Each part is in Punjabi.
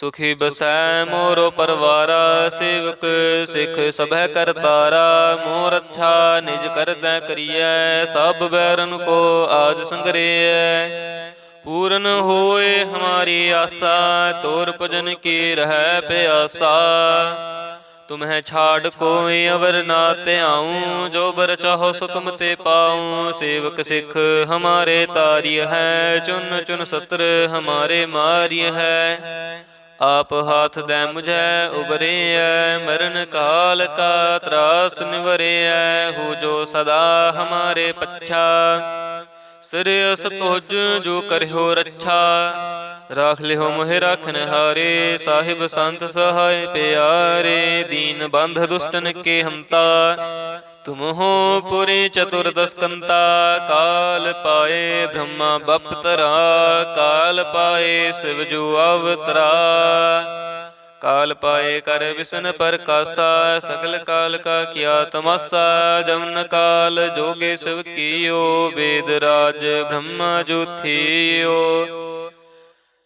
ਸੁਖੀ ਬਸੈ ਮੋਰੋ ਪਰਵਾਰਾ, ਸੇਵਕ ਸਿੱਖ ਸਭੈ ਕਰਤਾਰਾ ਮੋਰ ਅੱਛਾ ਨਿਜ ਕਰਤੈ ਕਰੀਐ, ਸਭ ਬੈਰਨ ਕੋ ਆਜ ਸੰਗਰੇਐ। ਪੂਰਨ ਹੋਏ ਹਮਾਰੀ ਆਸਾ, ਤੋਰ ਭਜਨ ਕੀ ਰਹਿ ਪਿਆਸਾ। ਤੁਮਹਿ ਛਾੜ ਕੋਈ ਅਵਰ ਨਾ ਧਿਆਉ, ਜੋ ਬਰ ਚਾਹੋ ਸੋ ਤੁਮ ਤੇ ਪਾਉ। ਸੇਵਕ ਸਿੱਖ ਹਮਾਰੇ ਤਾਰੀ ਹੈ ਚੁਨ ਚੁਨ ਸਤਰ ਹਮਾਰੇ ਮਾਰਿਯ ਹੈ ਆਪ ਹਾਥ ਦੇ ਮੁਝੈ ਉਬਰੇਐ ਮਰਨ ਕਾਲ ਕਾ ਤਰਾਸ ਨਿਵਰੇਐ, ਹੋ ਜੋ ਸਦਾ ਹਮਾਰੇ ਪੱਛਾ। ਸਿਰਿਅਸ ਤੁਜ ਜੋ ਕਰਿਓ ਰੱਛਾ, ਰਾਖ ਲਿਓ ਮੋਹਿ ਰਾਖਨ ਹਾਰੇ, ਸਾਹਿਬ ਸੰਤ ਸਹਾਇ ਪਿਆਰੇ, ਦੀਨ ਬੰਧ ਦੁਸ਼ਟਨ ਕੇ ਹੰਤਾ। ਤੁਮ ਹੋ ਪੁਰੀ ਚਤੁਰਦਸਕੰਤਾ, ਕਾਲ ਪਾਏ ਬ੍ਰਹਮਾ ਬਪਤਰਾ, ਕਾਲ ਪਾਏ ਸਿਵ ਜੋ ਅਵਤਰਾ। ਕਾਲ ਪਾਏ ਕਰ ਵਿਸ਼ਨ ਪ੍ਰਕਾਸ਼ਾ, ਸਗਲ ਕਾਲ ਕਾ ਕੀਆ ਤਮਾਸਾ। ਜਮਨ ਕਾਲ ਜੋਗੇ ਸਿਵ ਕੀਓ, ਵੇਦ ਰਾਜ ਬ੍ਰਹਮਾ ਜੋਥੀਓ।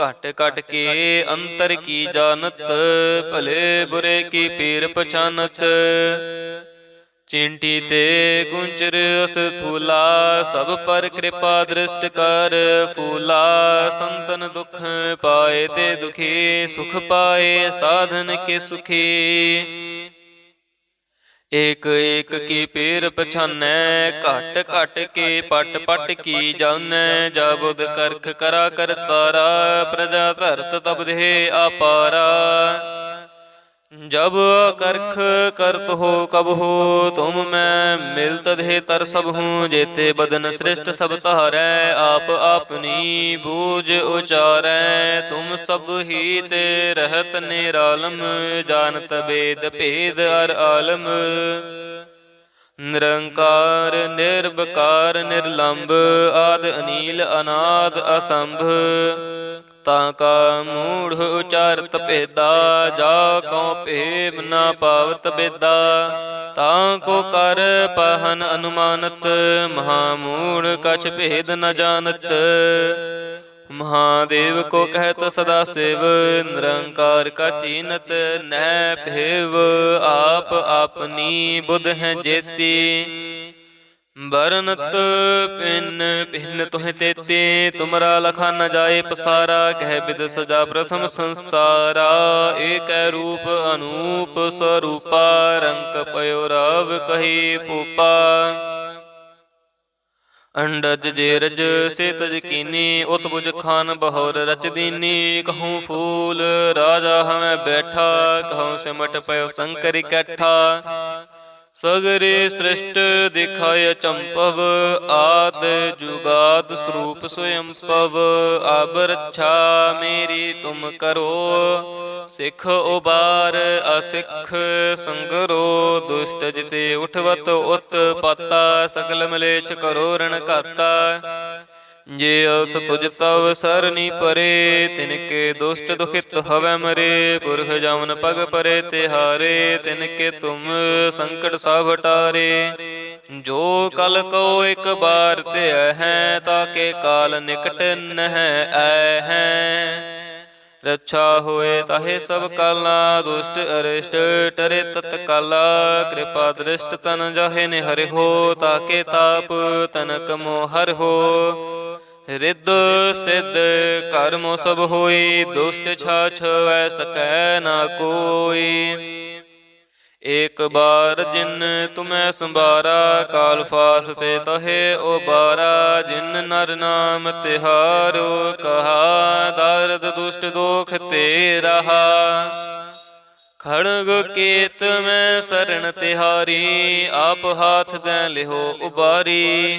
ਘਟ ਘਟ ਕੇ ਅੰਤਰ ਕੀ ਜਾਣਤ ਭਲੇ ਬੁਰੇ ਕੀ ਪੀਰ ਪਛਾਨਤ ਚਿੰਟੀ ਤੇ ਗੁੰਚਰ ਅਸ ਥੂਲਾ ਸਭ ਪਰ ਕਿਰਪਾ ਦ੍ਰਿਸ਼ਟ ਕਰ ਫੂਲਾ। ਸੰਤਨ ਦੁਖ ਪਾਏ ਤੇ ਦੁਖੀ ਸੁਖ ਪਾਏ ਸਾਧਨ ਕੇ ਸੁਖੀ। ਏਕ ਏਕ ਕੀ ਪੇਰ ਪਛਾਨੈ, ਘਟ ਘਟ ਕੇ ਪਟ ਪਟ ਕੀ ਜਾਣੈ ਜਬੁਦ ਕਰਖ ਕਰਾ ਕਰਤਾਰਾ, ਪ੍ਰਜਾ ਧਰਤ ਤਬਦੇ ਆਪਾਰਾ। ਜਬ ਕਰਖ ਕਰਤ ਹੋ ਕਬ ਹੋ, ਤੁਮ ਮੈਂ ਮਿਲ ਦੇ ਤਰ ਸਭ ਹੂੰ, ਜੇਤੇ ਬਦਨ ਸ੍ਰਿਸ਼ਟ ਸਭ ਤਾਰੈ ਆਪ ਆਪਨੀ ਬੂਝ ਉਚਾਰੈ। ਤੁਮ ਸਭ ਹੀ ਤੇ ਰਹਤ ਨਿਰਾਲਮ, ਜਾਣਤ ਬੇਦ ਭੇਦ ਅਰ ਆਲਮ। ਨਿਰੰਕਾਰ ਨਿਰਭਕਾਰ ਨਿਰਲੰਭ ਆਦ ਅਨੀਲ, ਅਨਾਦ, ਅਸੰਭ। ਤਾਂ ਕਾ ਮੂੜ ਉਚਾਰਤ ਭੇਦਾ, ਜਾ ਕਉ ਭੇਮ ਨਾ ਪਾਵਤ ਬੇਦਾ ਤਾਂ ਕੋ ਕਰ ਪਹਨ ਅਨੁਮਾਨਤ ਮਹਾ ਮੂੜ ਕਛ ਭੇਦ ਨ ਜਾਣਤ। ਮਹਾਦੇਵ ਕੋ ਕਹਿਤ ਸਦਾ ਸਿਵ, ਨਿਰੰਕਾਰ ਕਾ ਚੀਨਤ, ਨਹਿ ਭੇਵ, ਆਪ ਆਪਨੀ ਬੁੱਧ ਹੈ ਜੇਤੀ। बरनत पिन पिन तुह तेते, तुमरा लखा न जाए पसारा, कह बिद सजा प्रथम संसारा। एक रूप अनूप स्वरूपा, रंक पयो रव कही पूपा अंडज जेरज से तजकीनी उतबुज खान बहोर रच दीनी। कहूँ फूल, राजा हमें बैठा, कहूँ सिमट पयो शंकर इकट्ठा। ਸਗਰੇ ਸ੍ਰਿਸ਼ਟ ਦਿਖਾਇ ਚੰਪਵ ਆਦ ਜੁਗਾਦ ਸਰੂਪ ਸਵਯੰ ਪਵ ਅਬ ਰੱਛਾ ਮੇਰੀ ਤੁਮ ਕਰੋ। ਸਿੱਖ ਉਬਾਰ ਅਸਿੱਖ ਸੰਗਰੋ। ਦੁਸ਼ਟ ਜਿਤੇ ਉਠਵਤ ਉਤ ਪਤਾ ਸਗਲ ਮਲੇਛ ਕਰੋ ਰਣ ਘਾਤਾ। ਜੇ ਅਸ ਤੁਜ ਤਵ ਸਰਨੀ ਪਰੇ ਤਿਨ ਕੇ ਦੁਸ਼ਟ ਦੁਖਿਤ ਹਵੈ ਮਰੇ, ਪੁਰਖ ਜਮਨ ਪਗ ਪਰੇ ਤਿਹਾਰੇ ਤਿਨ ਕੇ ਤੁਮ ਸੰਕਟ ਸਭ ਟਾਰੇ। ਜੋ ਕਲ ਕੋ ਇੱਕ ਬਾਰ ਤੇ ਹੈ, ਤਾਕੇ ਕਾਲ ਨਿਕਟ ਨਹਿ ਐ ਹੈ। ਰੱਛਾ ਹੋਏ ਤਾਹੇ ਸਭ ਕਾਲਾ, ਦੁਸ਼ਟ ਅਰਿਸ਼ਟ ਟਰੇ ਤਤਕਾਲਾ ਕਿਰਪਾ ਦ੍ਰਿਸ਼ਟ ਤਨ ਜਾਹੇ ਨੇ ਹਰਿ ਹੋ, ਤਾਕੇ ਤਾਪ ਤਨਕ ਮੋ ਹਰਿ ਹੋ। ਰਿੱਧ ਸਿੱਧ ਕਰਮ ਸਭ ਹੋਈ, ਦੁਸ਼ਟ ਛਾਛ ਵੈ ਸਕੈ ਨਾ ਕੋਈ। ਏਕ ਬਾਰ ਜਿਨ ਤੁਮੈ ਸੰਭਾਰਾ, ਕਾਲ ਫਾਸ ਤੇ ਤਹੇ ਉਬਾਰਾ, ਜਿਨ ਨਰ ਨਾਮ ਤਿਹਾਰੋ, ਕਹਾ ਦਰਦ ਦੁਸ਼ਟ ਦੋਖ ਤੇ ਰਹਾ ਖੜਗ ਕੇਤ ਮੈਂ ਸਰਣ ਤਿਹਾਰੀ, ਆਪ ਹਾਥ ਦੈ ਲਿਹੋ ਉਬਾਰੀ।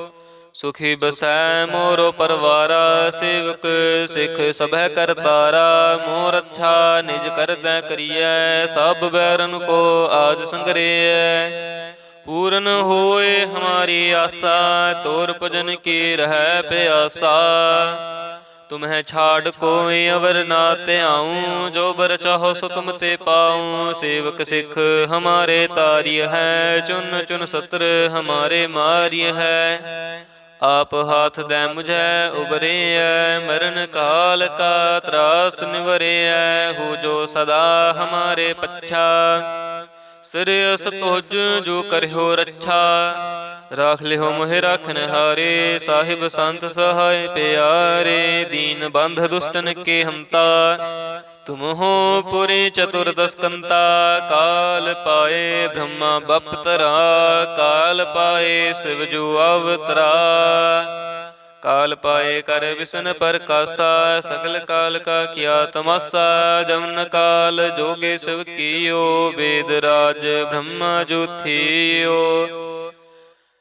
ਸੁਖੀ ਬਸੈ ਮੋਰੋ ਪਰਵਾਰਾ, ਸੇਵਕ ਸਿੱਖ ਸਭੈ ਕਰਤਾਰਾ ਮੋਰ ਅੱਛਾ ਨਿਜ ਕਰਤੈ ਕਰੀਐ, ਸਭ ਬੈਰਨ ਕੋ ਆਜ ਸੰਗਰੇਐ। ਪੂਰਨ ਹੋਏ ਹਮਾਰੀ ਆਸਾ, ਤੋਰ ਭਜਨ ਕੀ ਰਹਿ ਪਿਆਸਾ। ਤੁਮਹਿ ਛਾੜ ਕੋਈ ਅਵਰ ਨਾ ਧਿਆਉ, ਜੋ ਬਰ ਚਾਹੋ ਸੋ ਤੁਮ ਤੇ ਪਾਉ। ਸੇਵਕ ਸਿੱਖ ਹਮਾਰੇ ਤਾਰਿਯ ਹੈ, ਚੁਨ ਚੁਨ ਸਤਰ ਹਮਾਰੇ ਮਾਰਿਯ ਹੈ। ਆਪ ਹਾਥ ਦੇ ਮੁਝੈ ਉਬਰੇਐ ਮਰਨ ਕਾਲ ਕਾ ਤਰਾਸ ਨਿਵਰੇਐ, ਹੋ ਜੋ ਸਦਾ ਹਮਾਰੇ ਪੱਛਾ। ਸਿਰਿਅਸ ਤੁਜ ਜੋ ਕਰਿਓ ਰੱਛਾ, ਰਾਖ ਲਿਓ ਮੋਹਿ ਰਾਖਨ ਹਾਰੇ, ਸਾਹਿਬ ਸੰਤ ਸਹਾਇ ਪਿਆਰੇ, ਦੀਨ ਬੰਧ ਦੁਸ਼ਟਨ ਕੇ ਹੰਤਾ। ਤੁਮ ਹੋ ਪੁਰੀ ਚਤੁਰਦਸ ਕੰਤਾ ਕਾਲ ਪਾਏ ਬ੍ਰਹਮਾ ਬਪਤਰਾ, ਕਾਲ ਪਾਏ ਸਿਵ ਜੋ ਅਵਤਰਾ। ਕਾਲ ਪਾਏ ਕਰ ਵਿਸ਼ਨ ਪ੍ਰਕਾਸ਼ਾ, ਸਗਲ ਕਾਲ ਕਾ ਕੀਆ ਤਮਾਸਾ। ਜਮਨ ਕਾਲ ਜੋਗੇ ਸਿਵ ਕੀਓ, ਵੇਦ ਰਾਜ ਬ੍ਰਹਮਾ ਜੋਥੀਓ।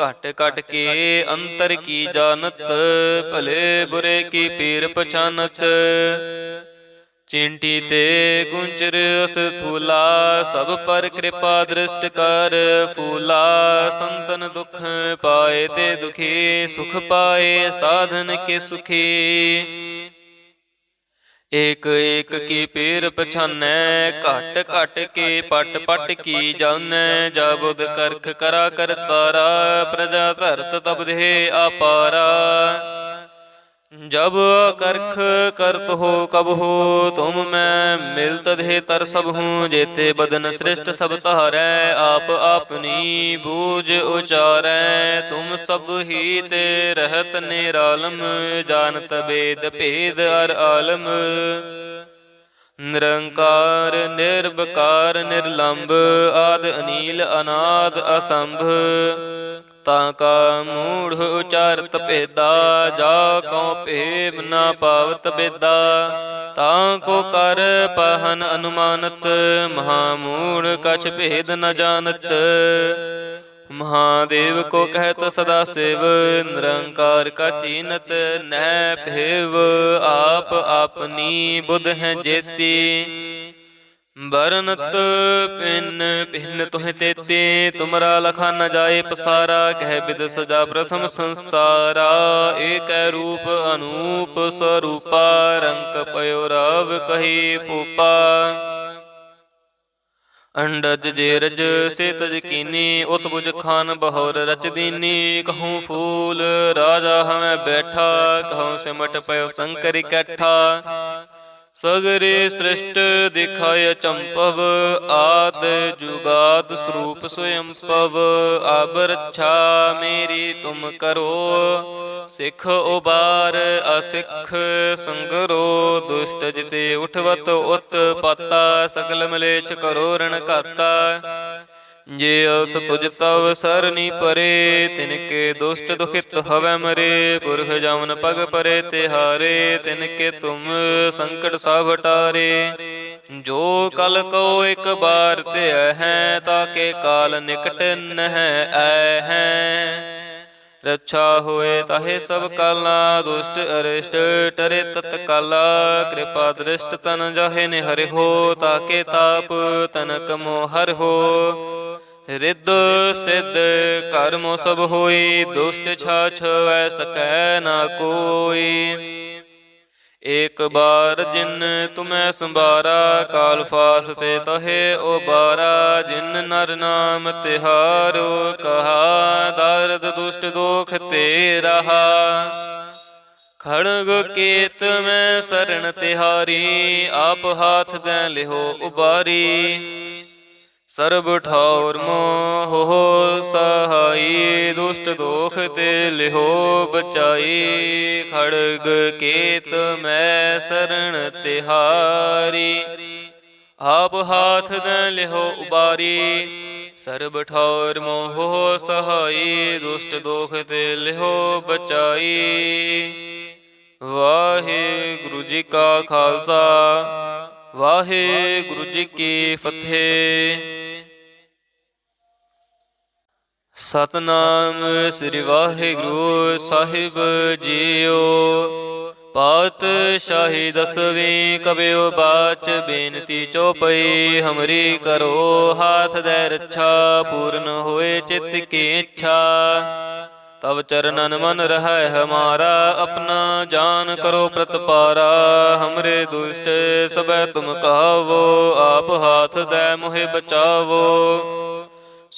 ਘਟ ਘਟ ਕੇ ਅੰਤਰ ਕੀ ਜਾਣਤ ਭਲੇ ਬੁਰੇ ਕੀ ਪੀਰ ਪਛਾਨਤ ਚਿੰਟੀ ਤੇ ਗੁੰਚਰ ਅਸ ਥੂਲਾ ਸਭ ਪਰ ਕਿਰਪਾ ਦ੍ਰਿਸ਼ਟ ਕਰ ਫੂਲਾ। ਸੰਤਨ ਦੁਖ ਪਾਏ ਤੇ ਦੁਖੀ ਸੁਖ ਪਾਏ ਸਾਧਨ ਕੇ ਸੁਖੀ। ਏਕ ਏਕ ਕੀ ਪੇਰ ਪਛਾਨੈ, ਘਟ ਘਟ ਕੇ ਪਟ ਪਟ ਕੀ ਜਾਣੈ ਜਬੁਦ ਕਰਖ ਕਰਾ ਕਰਤਾਰਾ, ਪ੍ਰਜਾ ਧਰਤ ਤਬਦੇ ਆਪਾਰਾ। ਜਬ ਕਰਖ ਕਰਤ ਹੋ ਕਬ ਹੋ, ਤੁਮ ਮੈਂ ਮਿਲ ਦੇ ਤਰ ਸਭ ਹੂੰ, ਜੇਤੇ ਬਦਨ ਸ੍ਰਿਸ਼ਟ ਸਭ ਤਾਰੈ ਆਪ ਆਪਨੀ ਬੂਝ ਉਚਾਰੈ। ਤੁਮ ਸਭ ਹੀ ਤੇ ਰਹਿਤ ਨਿਰਾਲਮ, ਜਾਣਤ ਬੇਦ ਭੇਦ ਅਰ ਆਲਮ। ਨਿਰੰਕਾਰ ਨਿਰਭਕਾਰ ਨਿਰਲੰਭ ਆਦ ਅਨੀਲ, ਅਨਾਦ, ਅਸੰਭ। ਤਾਂ ਕਾ ਮੂੜ ਉਚਾਰਤ ਭੇਦਾ, ਜਾ ਕਉ ਭੇਮ ਨਾ ਪਾਵਤ ਬੇਦਾ ਤਾਂ ਕੋ ਕਰ ਪਹਨ ਅਨੁਮਾਨਤ ਮਹਾ ਮੂੜ ਕਛ ਭੇਦ ਨ ਜਾਣਤ। ਮਹਾਦੇਵ ਕੋ ਕਹਿਤ ਸਦਾ ਸਿਵ, ਨਿਰੰਕਾਰ ਕਾ ਚੀਨਤ ਨਹਿ ਭੇਵ। ਆਪ ਆਪਨੀ ਬੁੱਧ ਹੈ ਜੇਤੀ। बरनत पिन पिन तुह तेते, तुमरा लखा न जाए पसारा, कह बिद सजा प्रथम संसारा। एक रूप अनूप स्वरूपा, रंक पयो रव कही पोपा अंडज जेरज से तज कीनी, उतबुज खान बहोर रच दीनी। कहूँ फूल, राजा हमें बैठा, कहूँ सिमट पयो शंकर इकट्ठा। ਸਗਰੇ ਸ੍ਰਿਸ਼ਟ ਦਿਖਾਇ ਚੰਪਵ ਆਦ ਜੁਗਾਦ ਸਰੂਪ ਸਵਯੰ ਪਵ ਅਬ ਰੱਛਾ ਮੇਰੀ ਤੁਮ ਕਰੋ ਸਿੱਖ ਉਬਾਰ ਅਸਿੱਖ ਸੰਗਰੋ ਦੁਸ਼ਟ ਜਿਤੇ ਉਠਵਤ ਉਤ ਪਾਤਾ ਸਗਲ ਮਲੇਛ ਕਰੋ ਰਣ ਘਾਤਾ। ਜੇ ਅਸ ਤੁਜ ਤਵ ਸਰਨੀ ਪਰੇ, ਤਿਨ ਕੇ ਦੁਸ਼ਟ ਦੁਖਿਤ ਹਵੈ ਮਰੇ, ਪੁਰਖ ਜਮਨ ਪਗ ਪਰੇ ਤਿਹਾਰੇ, ਤਿਨ ਕੇ ਤੁਮ ਸੰਕਟ ਸਭ ਟਾਰੇ। ਜੋ ਕਲ ਕੋ ਇੱਕ ਬਾਰ ਤੇ ਹੈ ਤਾਕੇ ਕਾਲ ਨਿਕਟ ਨਹਿ ਐ ਹੈ। ਰੱਛਾ ਹੋਏ ਤਾਹੇ ਸਭ ਕਾਲਾ, ਦੁਸ਼ਟ, ਅਰਿਸ਼ਟ ਟਰੇ ਤਤ ਕਾਲਾ ਕਿਰਪਾ ਦ੍ਰਿਸ਼ਟ ਤਨ ਜਾਹੇ ਨੇ ਹਰਿ ਹੋ, ਤਾਕੇ ਤਾਪ ਤਨਕ ਮੋ ਹਰਿ ਹੋ। ਰਿੱਧ ਸਿੱਧ ਕਰਮੋ ਸਭ ਹੋਈ, ਦੁਸ਼ਟ ਛਾਛ ਵੈ ਸਕੈ ਨਾ ਕੋਈ। ਏਕ ਬਾਰ ਜਿਨ ਤੁਮੈ ਸੰਭਾਰਾ, ਕਾਲ ਫਾਸ ਤੇ ਤਹੇ ਬਾਰਾ ਜਿਨ ਨਰ ਨਾਮ ਤਿਹਾਰੋ ਕਹਾ ਤੇ ਰਹਾ ਖੜਗ ਕੇਤ ਮੈਂ ਸਰਣ ਤਿਹਾਰੀ, ਆਪ ਹਾਥ ਦੇ ਲਿਹੋ ਉਬਾਰੀ। ਸਰਬ ਠੌਰ ਮੋਹ ਸਹਾਈ, ਦੁਸ਼ਟ ਦੋਖ ਤੇ ਲਿਹੋ ਬਚਾਈ। ਖੜਗ ਕੇਤ ਮੈਂ ਸਰਣ ਤਿਹਾਰੀ, ਆਪ ਹਾਥ ਦੇ ਲਿਹੋ ਉਬਾਰੀ। ਸਰਬ ਠੌਰ ਮੋਹ ਸਹਾਈ, ਦੁਸ਼ਟ ਦੋਖ ਤੇ ਲਿਹੋ ਬਚਾਈ। ਵਾਹਿਗੁਰੂ ਜੀ ਕਾ ਖਾਲਸਾ, ਵਾਹਿਗੁਰੂ ਜੀ ਕੀ ਫਤਿਹ। ਸਤਨਾਮ ਸ੍ਰੀ ਵਾਹਿਗੁਰੂ ਸਾਹਿਬ ਜੀਓ। ਪਾਤ ਸ਼ਾਹੀ ਦਸਵੀਂ ਕਬਿਓ ਬਾਚ ਬੇਨਤੀ ਚੋਪਈ, ਹਮਰੀ ਕਰੋ ਹਾਥ ਦੇ ਰੱਛਾ, ਪੂਰਨ ਹੋਏ ਚਿਤ ਕੀ ਇੱਛਾ। ਤਬ ਚਰਨਨ ਮਨ ਰਹਿ ਹਮਾਰਾ, ਆਪਣਾ ਜਾਨ ਕਰੋ ਪ੍ਰਤਪਾਰਾ। ਹਮਰੇ ਦੁਸ਼ਟ ਸਬੈ ਤੁਮ ਕਹਾਵੋ ਆਪ ਹਾਥ ਦੇ ਮੋਹਿ ਬਚਾਵੋ।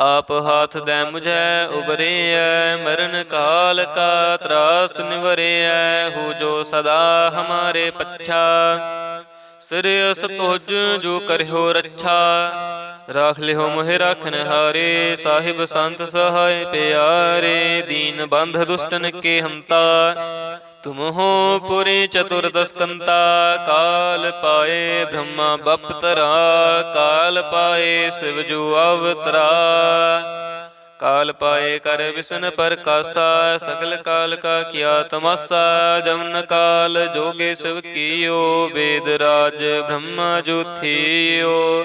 ਆਪ ਹਾਥ ਦੇ ਮੁਝੈ ਉਬਰੇਐ ਮਰਨ ਕਾਲ ਕਾ ਤਰਾਸ ਨਿਵਰੇਐ, ਹੋ ਜੋ ਸਦਾ ਹਮਾਰੇ ਪੱਛਾ। ਸਿਰਿਅਸ ਤੁਜ ਜੋ ਕਰਿਓ ਰੱਛਾ, ਰਾਖ ਲਿਓ ਮੋਹਿ ਰਾਖਨ ਹਾਰੇ, ਸਾਹਿਬ ਸੰਤ ਸਹਾਇ ਪਿਆਰੇ, ਦੀਨ ਬੰਧ ਦੁਸ਼ਟਨ ਕੇ ਹੰਤਾ। ਤੁਮ ਹੋ ਪੁਰੀ ਚਤੁਰਦਸ ਕਾਲ ਪਾਏ ਬ੍ਰਹਮਾ ਬਪਤਰਾ, ਕਾਲ ਪਾਏ ਸਿਵ ਅਵਤਰਾ। ਕਾਲ ਪਾਏ ਕਰ ਵਿਸ਼ਨ ਪ੍ਰਕਾਸ਼ਾ, ਸਗਲ ਕਾਲ ਕਾ ਕੀਆ ਤਮਸਾ। ਜਮਨ ਕਾਲ ਜੋਗੇ ਸਿਵ ਕੀਓ, ਵੇਦ ਰਾਜ ਬ੍ਰਹਮਾ ਜੋਥੀਓ।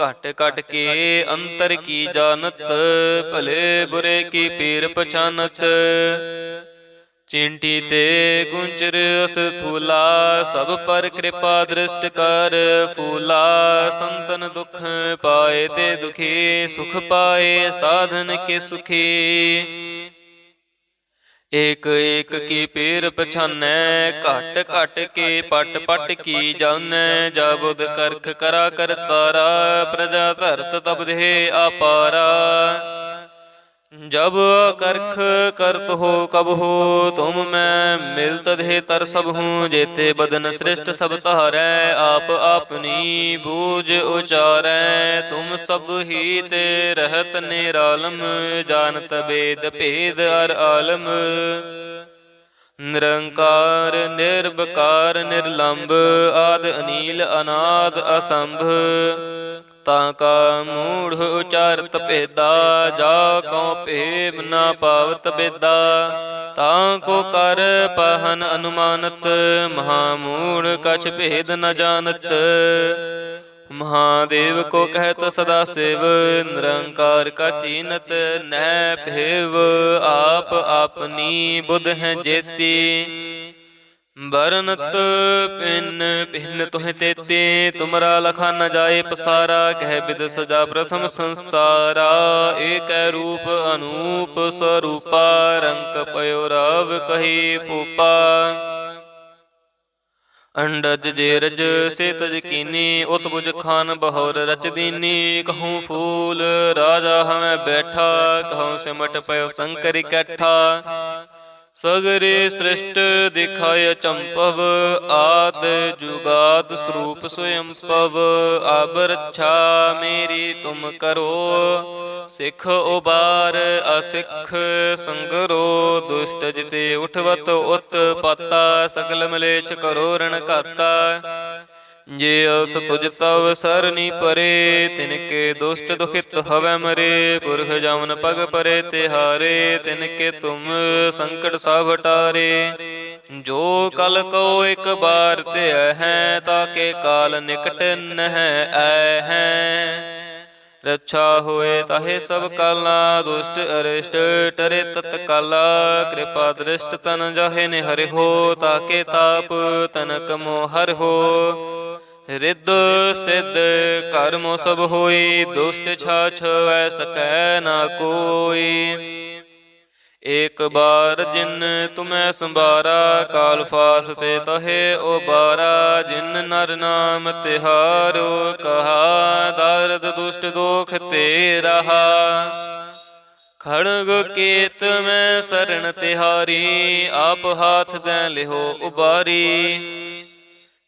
ਘਟ ਘਟ ਕੇ ਅੰਤਰ ਕੀ ਜਾਣਤ, ਭਲੇ ਬੁਰੇ ਕੀ ਪੀਰ ਪਛਾਨਤ। ਚਿੰਟੀ ਤੇ ਗੁੰਚਰ ਅਸ ਥੂਲਾ, ਸਭ ਪਰ ਕਿਰਪਾ ਦ੍ਰਿਸ਼ਟ ਕਰ। ਫੂਲਾ ਸੰਤਨ ਦੁਖ ਪਾਏ ਤੇ ਦੁਖੀ, ਸੁਖ ਪਾਏ ਸਾਧਨ ਕੇ ਸੁਖੀ। ਏਕ ਏਕ ਕੀ ਪੇਰ ਪਛਾਨੈ, ਘਟ ਘਟ ਕੇ ਪਟ ਪਟ ਕੀ ਜਾਣੈ ਜਬੁਦ ਕਰਖ ਕਰਾ ਕਰਤਾਰਾ, ਪ੍ਰਜਾ ਧਰਤ ਤਬਦੇ ਆਪਾਰਾ। ਜਬ ਕਰਖ ਕਰਤ ਹੋ ਕਬ ਹੋ, ਤੁਮ ਮੈਂ ਮਿਲ ਤਦਹਿ ਤਰ ਸਭ ਹੂੰ, ਜੇਤੇ ਬਦਨ ਸ੍ਰਿਸ਼ਟ ਸਭ ਤਾਰੈ ਆਪ ਆਪਨੀ ਬੂਝ ਉਚਾਰੈ। ਤੁਮ ਸਭ ਹੀ ਤੇ ਰਹਤ ਨਿਰਾਲਮ, ਜਾਣਤ ਬੇਦ ਭੇਦ ਅਰ ਆਲਮ। ਨਿਰੰਕਾਰ ਨਿਰਭਕਾਰ ਨਿਰਲੰਭ ਆਦ ਅਨੀਲ, ਅਨਾਦ, ਅਸੰਭ। ਤਾਂ ਕਾ ਮੂੜ ਉਚਾਰਤ ਭੇਦਾ, ਜਾ ਕਉ ਭੇਮ ਨਾ ਪਾਵਤ ਬੇਦਾ ਤਾਂ ਕੋ ਕਰ ਪਹਨ ਅਨੁਮਾਨਤ ਮਹਾ ਮੂੜ ਕਛ ਭੇਦ ਨ ਜਾਣਤ। ਮਹਾਦੇਵ ਕੋ ਕਹਿਤ ਸਦਾ ਸਿਵ, ਨਿਰੰਕਾਰ ਕਾ ਚੀਨਤ ਨਹਿ ਭੇਵ। ਆਪ ਆਪਣੀ ਬੁੱਧ ਹੈ ਜੇਤੀ। बरनत पिन पिन तुह तेते, तुमरा लखा न जाए पसारा, कह बिद सजा प्रथम संसारा। एक रूप अनूप स्वरूपा, रंक पयो रव कही पूपा अंडज जेरज से तज कीनी, उतबुज खान बहोर रच दीनी। कहूँ फूल, राजा हमें बैठा, कहूँ सिमट पयो शंकर इकट्ठा ਸਗਰੇ ਸ੍ਰਿਸ਼ਟ ਦਿਖਾਇ ਚੰਪਵ ਆਦ ਜੁਗਾਦ ਸਰੂਪ ਸਵਯੰ ਪਵ ਅਬ ਰੱਛਾ ਮੇਰੀ ਤੁਮ ਕਰੋ। ਸਿੱਖ ਉਬਾਰ ਅਸਿੱਖ ਸੰਗਰੋ ਦੁਸ਼ਟ ਜਿਤੇ ਉਠਵਤ ਉਤ ਪਾਤਾ ਸਗਲ ਮਲੇਛ ਕਰੋ ਰਣ ਘਾਤਾ। ਜੇ ਅਸ ਤੁਜ ਤਵ ਸਰਨੀ ਪਰੇ ਤਿਨ ਕੇ ਦੁਸ਼ਟ ਦੁਖਿਤ ਹਵੈ ਮਰੇ, ਪੁਰਖ ਜਮਨ ਪਗ ਪਰੇ ਤਿਹਾਰੇ ਤਿਨ ਕੇ ਤੁਮ ਸੰਕਟ ਸਭ ਟਾਰੇ। ਜੋ ਕਲ ਕੋ ਇੱਕ ਬਾਰ ਤੇ ਹੈ, ਤਾਕੇ ਕਾਲ ਨਿਕਟ ਨਹਿ ਐ ਹੈ। ਰੱਛਾ ਹੋਏ ਤਾਹੇ ਸਭ ਕਾਲਾ, ਦੁਸ਼ਟ ਅਰਿਸ਼ਟ ਟਰੇ ਤਤਕਾਲਾ ਕਿਰਪਾ ਦ੍ਰਿਸ਼ਟ ਤਨ ਜਾਹੇ ਨੇ ਹਰਿ ਹੋ, ਤਾਕੇ ਤਾਪ ਤਨਕ ਮੋ ਹਰਿ ਹੋ। ਰਿੱਧ ਸਿੱਧ ਕਰਮ ਸਭ ਹੋਈ, ਦੁਸ਼ਟ ਛਾਛ ਵੈ ਸਕੈ ਨਾ ਕੋਈ। ਏਕ ਬਾਰ ਜਿਨ ਤੁਮੈ ਸੰਭਾਰਾ, ਕਾਲ ਫਾਸ ਤੇ ਤਹੇ ਉਬਾਰਾ, ਜਿਨ ਨਰ ਨਾਮ ਤਿਹਾਰੋ, ਕਹਾ ਦਰਦ ਦੁਸ਼ਟ ਦੋਖ ਤੇ ਰਹਾ ਖੜਗ ਕੇਤ ਮੈਂ ਸਰਣ ਤਿਹਾਰੀ, ਆਪ ਹਾਥ ਦੇ ਲਿਹੋ ਉਬਾਰੀ।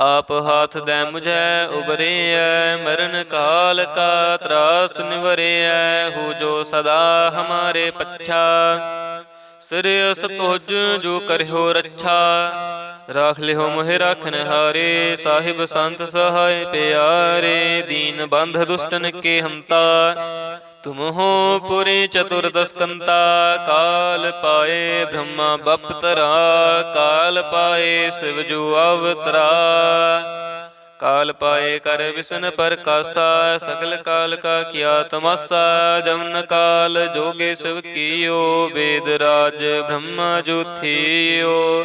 ਆਪ ਹਾਥ ਦੇ ਮੁਝੈ ਉਬਰੇਐ ਮਰਨ ਕਾਲ ਕਾ ਤਰਾਸ ਨਿਵਰੇਐ, ਹੋ ਜੋ ਸਦਾ ਹਮਾਰੇ ਪੱਛਾ। ਸਿਰਿਅਸ ਤੁਜ ਜੋ ਕਰਿਓ ਰੱਛਾ, ਰਾਖ ਲਿਓ ਮੋਹਿ ਰਾਖਨ ਹਾਰੇ, ਸਾਹਿਬ ਸੰਤ ਸਹਾਇ ਪਿਆਰੇ, ਦੀਨ ਬੰਧ ਦੁਸ਼ਟਨ ਕੇ ਹੰਤਾ। ਤੁਮ ਹੋ ਪੁਰੀ ਚਤੁਰਦਸ ਕੰਤਾ ਕਾਲ ਪਾਏ ਬ੍ਰਹਮਾ ਬਪਤਰਾ, ਕਾਲ ਪਾਏ ਸਿਵ ਜੋ ਅਵਤਰਾ। ਕਾਲ ਪਾਏ ਕਰ ਵਿਸ਼ਨ ਪ੍ਰਕਾਸ਼ਾ, ਸਗਲ ਕਾਲ ਕਾ ਕੀਆ ਤਮਾਸਾ। ਜਮਨ ਕਾਲ ਜੋਗੇ ਸਿਵ ਕੀਓ, ਵੇਦ ਰਾਜ ਬ੍ਰਹਮਾ ਜੋਥੀਓ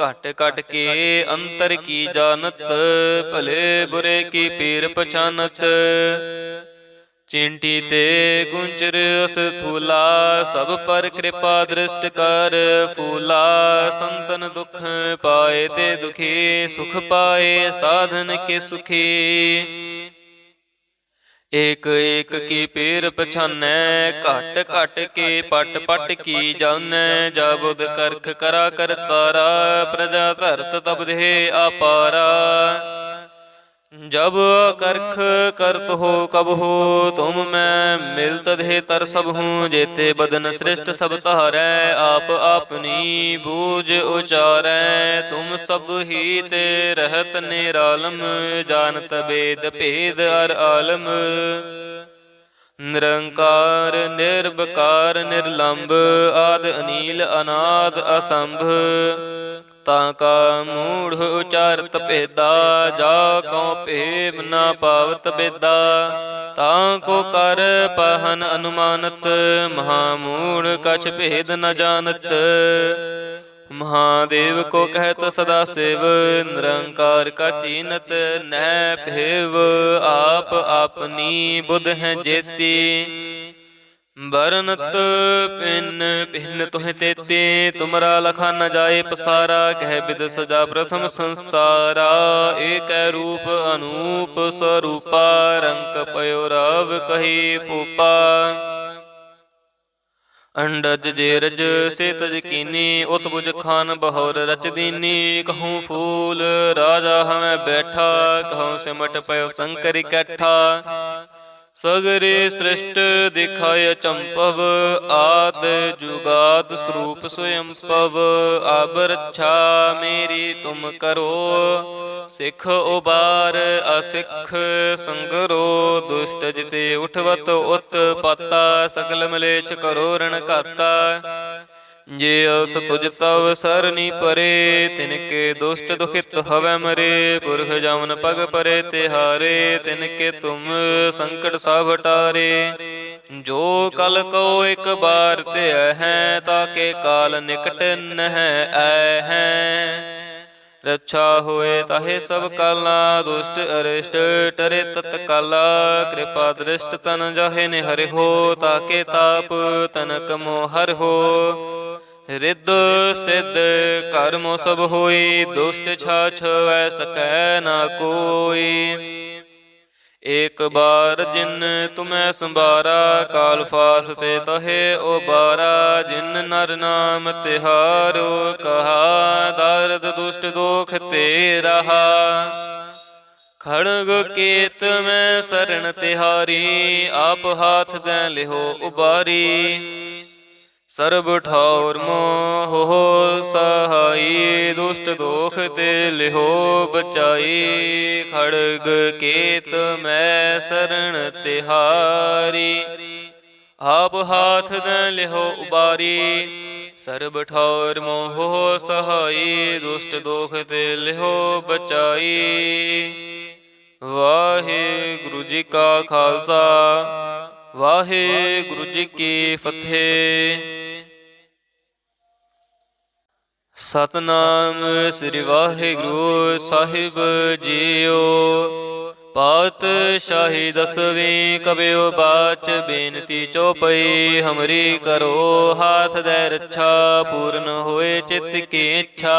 ਘਟ ਘਟ ਕੇ ਅੰਤਰ ਕੀ ਜਾਣਤ, ਭਲੇ ਬੁਰੇ ਕੀ ਪੀਰ ਪਛਾਨਤ। ਚਿੰਟੀ ਤੇ ਗੁੰਚਰ ਅਸ ਥੂਲਾ, ਸਭ ਪਰ ਕਿਰਪਾ ਦ੍ਰਿਸ਼ਟ ਕਰ। ਫੂਲਾ ਸੰਤਨ ਦੁਖ ਪਾਏ ਤੇ ਦੁਖੀ, ਸੁਖ ਪਾਏ ਸਾਧਨ ਕੇ ਸੁਖੀ। ਏਕ ਏਕ ਕੀ ਪੇਰ ਪਛਾਨੈ, ਘਟ ਘਟ ਕੇ ਪਟ ਪਟ ਕੀ ਜਾਣੈ ਜਬੁਦ ਕਰਖ ਕਰਾ ਕਰਤਾਰਾ, ਪ੍ਰਜਾ ਧਰਤ ਤਬਦੇ ਆਪਾਰਾ। ਜਬ ਕਰਖ ਕਰਤ ਹੋ ਕਬ ਹੋ, ਤੁਮ ਮੈਂ ਮਿਲ ਦੇ ਤਰ ਸਭ ਹੂੰ, ਜੇਤੇ ਬਦਨ ਸ੍ਰਿਸ਼ਟ ਸਭ ਤਾਰੈ ਆਪ ਆਪਨੀ ਬੂਝ ਉਚਾਰੈ। ਤੁਮ ਸਭ ਹੀ ਤੇ ਰਹਤ ਨਿਰਾਲਮ, ਜਾਣਤ ਬੇਦ ਭੇਦ ਅਰ ਆਲਮ। ਨਿਰੰਕਾਰ ਨਿਰਭਕਾਰ ਨਿਰਲੰਭ ਆਦ ਅਨੀਲ, ਅਨਾਦ, ਅਸੰਭ। ਤਾਂ ਕਾ ਮੂੜ ਉਚਾਰਤ ਭੇਦਾ, ਜਾ ਕਉ ਭੇਵ ਨਾ ਪਾਵਤ ਬੇਦਾ ਤਾਂ ਕੋ ਕਰ ਪਹਨ ਅਨੁਮਾਨਤ ਮਹਾ ਮੂੜ ਕਛ ਭੇਦ ਨ ਜਾਣਤ। ਮਹਾਦੇਵ ਕੋ ਕਹਿਤ ਸਦਾ ਸਿਵ, ਨਿਰੰਕਾਰ ਕਾ ਚੀਨਤ, ਨਹਿ ਭੇਵ, ਆਪ ਆਪਨੀ ਬੁੱਧ ਹੈ ਜੇਤੀ। बरनत पिन पिन तुह तेते, तुमरा लखा न जाए पसारा, कह बिद सजा प्रथम संसारा। एक रूप अनूप स्वरूपा, रंक पयो रव कही पोपा अंडज जेरज से तज कीनी, उतबुज खान बहोर रच दीनी। कहूँ फूल, राजा हमें बैठा, कहूँ सिमट पयो शंकर इकट्ठा। ਸਗਰੇ ਸ੍ਰਿਸ਼ਟ ਦਿਖਾਇ ਚੰਪਵ ਆਦ ਜੁਗਾਦ ਸਰੂਪ ਸਵਯੰ ਪਵ ਅਬ ਰੱਛਾ ਮੇਰੀ ਤੁਮ ਕਰੋ। ਸਿੱਖ ਉਬਾਰ ਅਸਿੱਖ ਸੰਗਰੋ ਦੁਸ਼ਟ ਜਿਤੇ ਉਠਵਤ ਉਤ ਪਤਾ ਸਗਲ ਮਲੇਛ ਕਰੋ ਰਣ ਘਾਤਾ। ਜੇ ਅਸ ਤੁਜ ਤਵ ਸਰਨੀ ਪਰੇ ਤਿਨ ਕੇ ਦੁਸ਼ਟ ਦੁਖਿਤ ਹਵੈ ਮਰੇ, ਪੁਰਖ ਜਮਨ ਪਗ ਪਰੇ ਤਿਹਾਰੇ ਤਿਨ ਕੇ ਤੁਮ ਸੰਕਟ ਸਭ ਟਾਰੇ। ਜੋ ਕਲ ਕੋ ਇੱਕ ਬਾਰ ਤੇ ਹੈ, ਤਾਕੇ ਕਾਲ ਨਿਕਟ ਨਹਿ ਐ ਹੈ। ਰੱਛਾ ਹੋਏ ਤਾਹੇ ਸਭ ਕਾਲਾ, ਦੁਸ਼ਟ ਅਰਿਸ਼ਟ ਟਰੇ ਤਤਕਾਲਾ। ਕਿਰਪਾ ਦ੍ਰਿਸ਼ਟ ਤਨ ਜਾਹੇ ਨੇ ਹਰਿ ਹੋ, ਤਾਕੇ ਤਾਪ ਤਨਕ ਮੋ ਹਰਿ ਹੋ। ਰਿੱਧ ਸਿੱਧ ਕਰਮ ਸਭ ਹੋਈ, ਦੁਸ਼ਟ ਛਾਛ ਵੈ ਸਕੈ ਨਾ ਕੋਈ। ਏਕ ਬਾਰ ਜਿਨ ਤੁਮੈ ਸੰਭਾਰਾ, ਕਾਲ ਫਾਸ ਤੇ ਤਹੇ ਉਬਾਰਾ, ਜਿਨ ਨਰ ਨਾਮ ਤਿਹਾਰੋ, ਕਹਾ ਦਰਦ ਦੁਸ਼ਟ ਦੋਖ ਤੇ ਰਹਾ ਖੜਗ ਕੇਤ ਮੈਂ ਸਰਣ ਤਿਹਾਰੀ, ਆਪ ਹਾਥ ਦੇ ਲਿਹੋ ਉਬਾਰੀ। ਸਰਬ ਠੌਰ ਮੋਹ ਸਹਾਈ, ਦੁਸ਼ਟ ਦੋਖ ਤੇ ਲਿਹੋ ਬਚਾਈ। ਖੜਗ ਕੇਤ ਮੈਂ ਸਰਣ ਤਿਹਾਰੀ। ਆਪ ਹਾਥ ਦੇ ਲਿਹੋ ਉਬਾਰੀ। ਸਰਬ ਠੌਰ ਮੋਹ ਸਹਾਈ, ਦੁਸ਼ਟ ਦੋਖ ਤੇ ਲਿਹੋ ਬਚਾਈ। ਵਾਹਿਗੁਰੂ ਜੀ ਕਾ ਖਾਲਸਾ। ਵਾਹਿਗੁਰੂ ਜੀ ਕੀ ਫਤਿਹ। ਸਤਨਾਮ ਸ੍ਰੀ ਵਾਹਿਗੁਰੂ ਸਾਹਿਬ ਜੀਓ। ਪਾਤ ਸ਼ਾਹੀ ਦਸਵੀਂ ਕਬਿਓ ਬਾਚ ਬੇਨਤੀ ਚੋਪਈ ਹਮਰੀ ਕਰੋ ਹਾਥ ਦੇ ਰੱਛਾ, ਪੂਰਨ ਹੋਏ ਚਿਤ ਕੀ ਇੱਛਾ।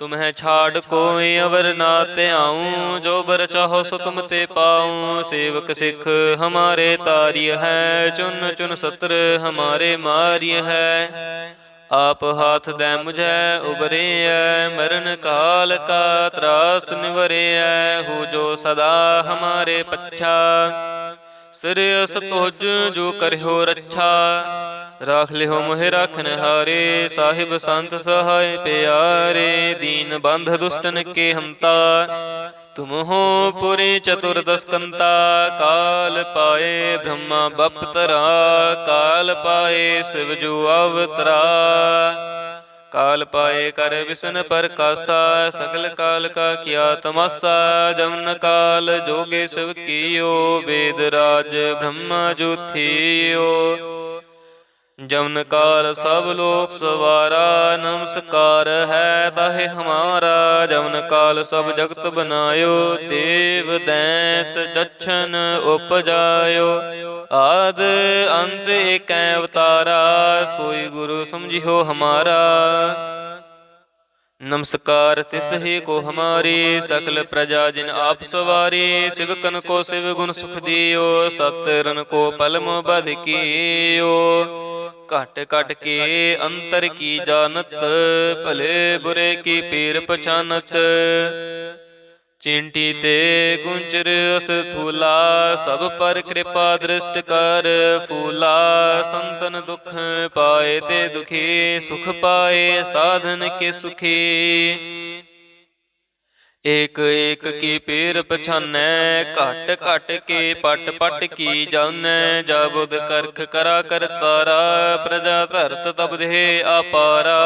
ਤੁਮਹਿ ਛਾੜ ਕੋਈ ਅਵਰ ਨਾ ਧਿਆਉ, ਜੋ ਬਰ ਚਾਹੋ ਸੋ ਤੁਮ ਤੇ ਪਾਉ। ਸੇਵਕ ਸਿੱਖ ਹਮਾਰੇ ਤਾਰਿਯ ਹੈ, ਚੁਨ ਚੁਨ ਸਤਰ ਹਮਾਰੇ ਮਾਰਿਯ ਹੈ। ਆਪ ਹਾਥ ਦੇ ਮੁਝੈ ਉਬਰਿਐ ਮਰਨ ਕਾਲ ਕਾ ਤਰਾਸ ਨਿਵਰਿਐ ਹੋ ਜੋ ਸਦਾ ਹਮਾਰੇ ਪੱਛਾ ਸਿਰਿਅਸ ਤੁਜ ਜੋ ਕਰਿਓ ਰੱਛਾ। ਰਾਖ ਲਿਓ ਮੋਹਿ ਰਾਖਨ ਹਾਰੇ, ਸਾਹਿਬ ਸੰਤ ਸਹਾਇ ਪਿਆਰੇ, ਦੀਨ ਬੰਧ ਦੁਸ਼ਟਨ ਕੇ ਹੰਤਾ। ਤੁਮ ਹੋ ਪੁਰੀ ਚਤੁਰਦਸ ਕਾਲ ਪਾਏ ਬ੍ਰਹਮਾ ਬਪਤਰਾ, ਕਾਲ ਪਾਏ ਸਿਵ ਜੋ ਅਵਤਰਾ। ਕਾਲ ਪਾਏ ਕਰ ਵਿਸ਼ਨ ਪ੍ਰਕਾਸ਼ਾ, ਸਗਲ ਕਾਲ ਕਾ ਕਿਆ ਤਮਾਸਾ। ਜਮਨ ਕਾਲ ਜੋਗੇ ਸਿਵ ਕੀਓ, ਵੇਦ ਰਾਜ ਬ੍ਰਹਮਾ ਜੋਥੀਓ ਜਮਨ ਕਾਲ ਸਭ ਲੋਕ ਸਵਾਰਾ, ਨਮਸਕਾਰ ਹੈ ਤਾਹੇ ਹਮਾਰਾ। ਜਮਨ ਕਾਲ ਸਭ ਜਗਤ ਬਨਾਇਓ, ਦੇਵ ਦੈਂਤ ਜਛਨ ਉਪਜਾਇਓ। ਆਦ ਅੰਤ ਏਕੈ ਅਵਤਾਰਾ, ਸੋਈ ਗੁਰੂ ਸਮਝਿਓ ਹਮਾਰਾ। ਨਮਸਕਾਰ ਤਿਸ ਹੀ ਕੋ ਹਮਾਰੀ ਸਕਲ ਪ੍ਰਜਾ ਜਿਨ ਆਪ ਸਵਾਰੀ ਸਿਵਕਨ ਕੋ ਸਿਵ ਗੁਣ ਸੁਖ ਦਿਓ ਸਤਰਨ ਕੋ ਪਲਮ ਬਧ ਕੀਓ। ਘਟ ਘਟ ਕੇ ਅੰਤਰ ਕੀ ਜਾਣਤ ਭਲੇ ਬੁਰੇ ਕੀ ਪੀਰ ਪਛਾਨਤ। ਚਿੰਟੀ ਤੇ ਗੁੰਚਰ ਅਸ ਸਭ ਪਰ ਕਿਰਪਾ ਦ੍ਰਿਸ਼ਟ ਕਰ ਫੂਲਾ। ਸੰਤਨ ਦੁਖ ਪਾਏ ਤੇ ਦੁਖੀ, ਸੁਖ ਪਾਏ ਸਾਧਨ ਕੇ ਸੁਖੀ। ਏਕ ਏਕ ਕੀ ਪੀਰ ਪਛਾਨੈ, ਘਟ ਘਟ ਕੇ ਪਟ ਪਟ ਕੀ ਜਾਣੈ। ਜਾ ਬੁਧ ਕਰਖ ਕਰਾ ਕਰਤਾਰਾ ਪ੍ਰਜਾ ਧਰਤ ਤਬਦੇ ਆਪਾਰਾ।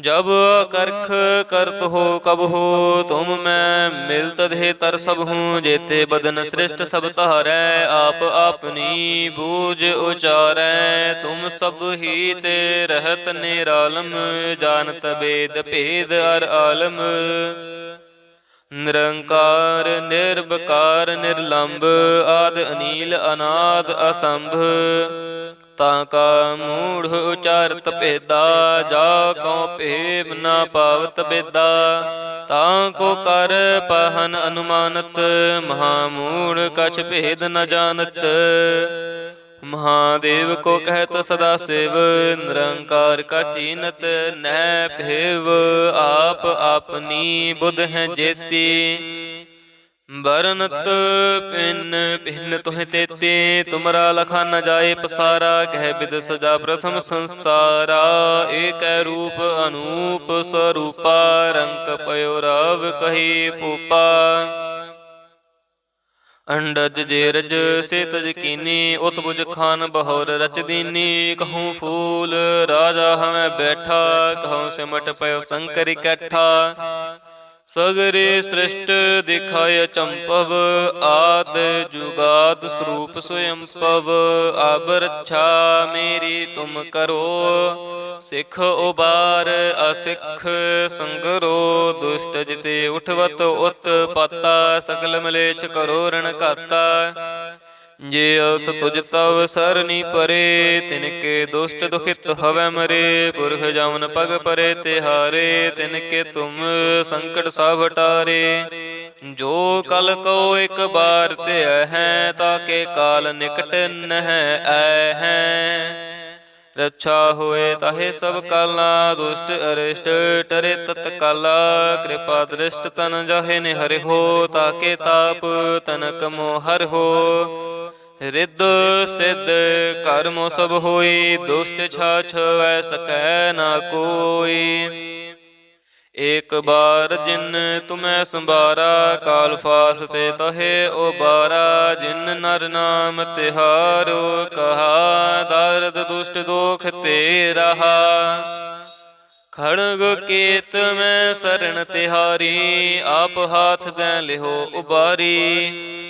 ਜਬ ਕਰਖ ਕਰਤ ਹੋ ਕਬ ਹੋ, ਤੁਮ ਮੈਂ ਮਿਲ ਦੇ ਤਰ ਸਭ ਹੂੰ, ਜੇਤੇ ਬਦਨ ਸ੍ਰਿਸ਼ਟ ਸਭ ਤਾਰੈ ਆਪ ਆਪਨੀ ਬੂਝ ਉਚਾਰੈ। ਤੁਮ ਸਭ ਹੀ ਤੇ ਰਹਤ ਨਿਰਾਲਮ, ਜਾਣਤ ਬੇਦ ਭੇਦ ਅਰ ਆਲਮ। ਨਿਰੰਕਾਰ ਨਿਰਭਕਾਰ ਨਿਰਲੰਭ ਆਦ ਅਨੀਲ, ਅਨਾਦ, ਅਸੰਭ। ਤਾਂ ਕਾ ਮੂੜ ਉਚਾਰਤ ਭੇਦਾ, ਜਾ ਕਉ ਭੇਵ ਨਾ ਪਾਵਤ ਬੇਦਾ ਤਾਂ ਕੋ ਕਰ ਪਹਨ ਅਨੁਮਾਨਤ ਮਹਾ ਮੂੜ ਕਛ ਭੇਦ ਨ ਜਾਣਤ। ਮਹਾਦੇਵ ਕੋ ਕਹਿਤ ਸਦਾ ਸਿਵ, ਨਿਰੰਕਾਰ ਕਾ ਚੀਨਤ ਨਹਿ ਭੇਵ। ਆਪ ਆਪਨੀ ਬੁਧ ਹੈ ਜੇਤੀ। बरनत पिन पिन तुह तेते तुमरा लखा न जाए पसारा कह बिद सजा प्रथम संसारा एक रूप अनूप स्वरूपा रंक पयो रव कही पूपा अंडज जेरज से तजकीनी उतबुज खान बहोर रच दीनी कहूँ फूल राजा हमें बैठा कहूँ सिमट पयो शंकर इकट्ठा ਸਗਰੇ ਸ੍ਰਿਸ਼ਟ ਦਿਖਾਇ ਚੰਪਵ ਆਦ ਜੁਗਾਦ ਸਰੂਪ ਸਵਯੰ ਪਵ ਅਬ ਰੱਛਾ ਮੇਰੀ ਤੁਮ ਕਰੋ। ਸਿੱਖ ਉਬਾਰ ਅਸਿੱਖ ਸੰਗਰੋ। ਦੁਸ਼ਟ ਜਿਤੇ ਉਠਵਤ ਉਤ ਪਤਾ ਸਗਲ ਮਲੇਛ ਕਰੋ ਰਣ ਘਾਤਾ। ਜੇ ਅਸ ਤੁਜ ਤਵ ਸਰਨੀ ਪਰੇ ਤਿਨ ਕੇ ਦੁਸ਼ਟ ਦੁਖਿਤ ਹਵੈ ਮਰੇ ਪੁਰਖ ਜਮਨ ਪਗ ਪਰੇ ਤਿਹਾਰੇ ਤਿਨ ਕੇ ਤੁਮ ਸੰਕਟ ਸਭ ਟਾਰੇ। ਜੋ ਕਲ ਕੋ ਇੱਕ ਬਾਰ ਤੇ ਹੈ, ਤਾਕੇ ਕਾਲ ਨਿਕਟ ਨਹਿ ਐ ਹੈ। ਰੱਛਾ ਹੋਏ ਤਾਹੇ ਸਭ ਕਾਲਾ, ਦੁਸ਼ਟ ਅਰਿਸ਼ਟ ਟਰੇ ਤਤ ਕਾਲਾ ਕਿਰਪਾ ਦ੍ਰਿਸ਼ਟ ਤਨ ਜਾਹੇ ਨੇ ਹਰਿ ਹੋ, ਤਾਕੇ ਤਾਪ ਤਨਕ ਮੋ ਹਰਿ ਹੋ। ਰਿੱਧ ਸਿੱਧ ਕਰਮੋ ਸਭ ਹੋਈ, ਦੁਸ਼ਟ ਛਾਛ ਵੈ ਸਕੈ ਨਾ ਕੋਈ। ਏਕ ਬਾਰ ਜਿਨ ਤੁਮੈ ਸੰਭਾਰਾ, ਕਾਲ ਫਾਸ ਤੇ ਤਹੇ ਉਬਾਰਾ, ਜਿਨ ਨਰ ਨਾਮ ਤਿਹਾਰੋ, ਕਹਾ, ਦਰਦ ਦੁਸ਼ਟ ਦੋਖ ਤੇ ਰਹਾ ਖੜਗ ਕੇਤ ਮੈਂ ਸਰਣ ਤਿਹਾਰੀ, ਆਪ ਹਾਥ ਦੇ ਲਿਹੋ ਉਬਾਰੀ।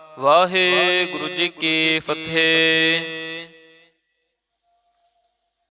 ਵਾਹਿਗੁਰੂ ਜੀ ਕੀ ਫਤਿਹ।